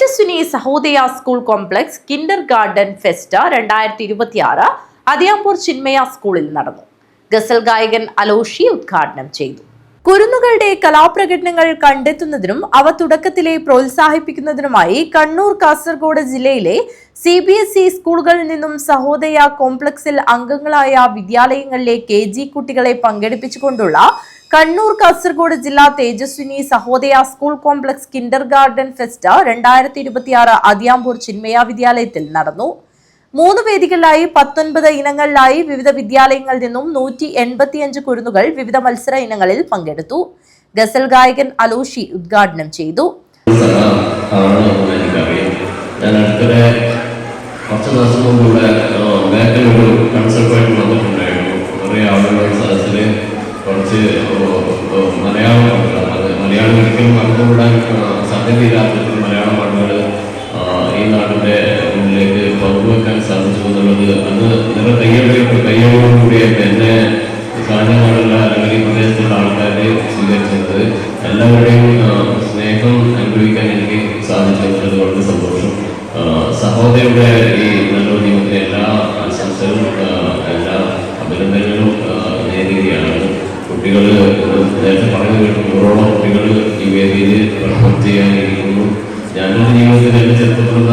Tejaswini Sahodaya school complex kindergarten fest രണ്ടായിരത്തി ഇരുപത്തിയാറ് അതിയാമ്പൂർ ചിന്മയ സ്കൂളിൽ നടന്നു. ഗസൽ ഗായകൻ അലോഷി ഉദ്ഘാടനം ചെയ്തു. കുരുന്നുകളുടെ കലാപ്രകടനങ്ങൾ കണ്ടെത്തുന്നതിനും അവ തുടക്കത്തിലെ പ്രോത്സാഹിപ്പിക്കുന്നതിനുമായി കണ്ണൂർ കാസർഗോഡ് ജില്ലയിലെ സി ബി എസ് ഇ സ്കൂളുകളിൽ നിന്നും സഹോദയ കോംപ്ലക്സിൽ അംഗങ്ങളായ വിദ്യാലയങ്ങളിലെ കെ ജി കുട്ടികളെ പങ്കെടുപ്പിച്ചുകൊണ്ടുള്ള കണ്ണൂർ കാസർഗോഡ് ജില്ലാ Tejaswini Sahodaya school complex kindergarten fest രണ്ടായിരത്തി ഇരുപത്തിയാറ് അതിയാമ്പൂർ ചിന്മയ വിദ്യാലയത്തിൽ നടന്നു. മൂന്ന് വേദികളിലായി പത്തൊൻപത് ഇനങ്ങളിലായി വിവിധ വിദ്യാലയങ്ങളിൽ നിന്നും നൂറ്റി എൺപത്തിയഞ്ച് കുരുന്നുകൾ വിവിധ മത്സര ഇനങ്ങളിൽ പങ്കെടുത്തു. ഗസൽ ഗായകൻ അലോഷി ഉദ്ഘാടനം ചെയ്തു. ഞാൻ അടുത്തിടെ കുറച്ച് ദിവസം മുമ്പ് ഇവിടെ ബാക്കിൽ മലയാളം പാട്ടുകൾ അത് മലയാളം ഒരിക്കലും മറന്നുകൂടാൻ ആ, സാധ്യതയില്ലാത്ത മലയാളം പാട്ടുകൾ ഈ നാടിന്റെ മുന്നിലേക്ക് പങ്കുവെക്കാൻ സാധിച്ചു എന്നുള്ളത് അന്ന് നിങ്ങളുടെ കയ്യോടെ കയ്യോടുകൂടിയായിട്ട് എന്നെ കാഞ്ഞങ്ങാടുള്ള അല്ലെങ്കിൽ ഈ പ്രദേശത്തുള്ള ആൾക്കാരെ സ്വീകരിച്ചത്. എല്ലാവരുടെയും സ്നേഹം അനുഭവിക്കാൻ എനിക്ക് സാധിച്ചു എന്നുള്ളത് വളരെ സന്തോഷം. സഹോദരിയുടെ ഈ നേരത്തെ പറഞ്ഞു കേട്ടു നൂറോളം കുട്ടികൾ ഈ വേദിയിൽ പെർഫോം ചെയ്യാനിരിക്കുന്നു ഞാനൊരു ജീവിതത്തിൽ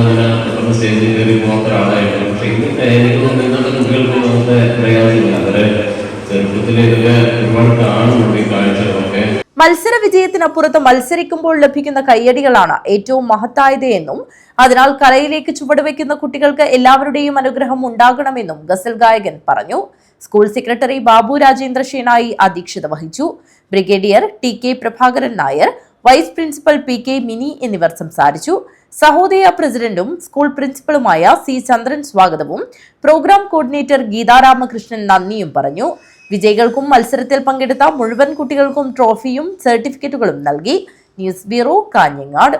അങ്ങനെ പെട്ടെന്ന് സ്റ്റേജിൽ കയറി പോകാത്ത ഒരാളായിരുന്നു പക്ഷെ ഇന്ന് എനിക്ക് തോന്നുന്നു ഇന്നത്തെ കുട്ടികൾക്ക് അങ്ങനത്തെ പ്രയാസമില്ല അവരെ ചെറുപ്പത്തിൽ ഒരുപാട് കാണുന്നുണ്ട് ഈ കാഴ്ചകളൊക്കെ മത്സര വിജയത്തിനപ്പുറത്ത് മത്സരിക്കുമ്പോൾ ലഭിക്കുന്ന കയ്യടികളാണ് ഏറ്റവും മഹത്തായത് എന്നും അതിനാൽ കലയിലേക്ക് ചുവടുവെക്കുന്ന കുട്ടികൾക്ക് എല്ലാവരുടെയും അനുഗ്രഹം ഉണ്ടാകണമെന്നും ഗസൽ ഗായകൻ പറഞ്ഞു. സ്കൂൾ സെക്രട്ടറി ബാബു രാജേന്ദ്ര ഷേനായി അധ്യക്ഷത വഹിച്ചു. Brigadier T K Prabhakaran Nair vice principal P K Mini എന്നിവർ സംസാരിച്ചു. സഹോദയ പ്രസിഡന്റും സ്കൂൾ പ്രിൻസിപ്പളുമായ സി ചന്ദ്രൻ സ്വാഗതവും. പ്രോഗ്രാം കോർഡിനേറ്റർ ഗീതാരാമകൃഷ്ണൻ നന്ദിയും പറഞ്ഞു. വിജയികൾക്കും മത്സരത്തിൽ പങ്കെടുത്ത മുഴുവൻ കുട്ടികൾക്കും ട്രോഫിയും സർട്ടിഫിക്കറ്റുകളും നൽകി. News bureau Kanhangad.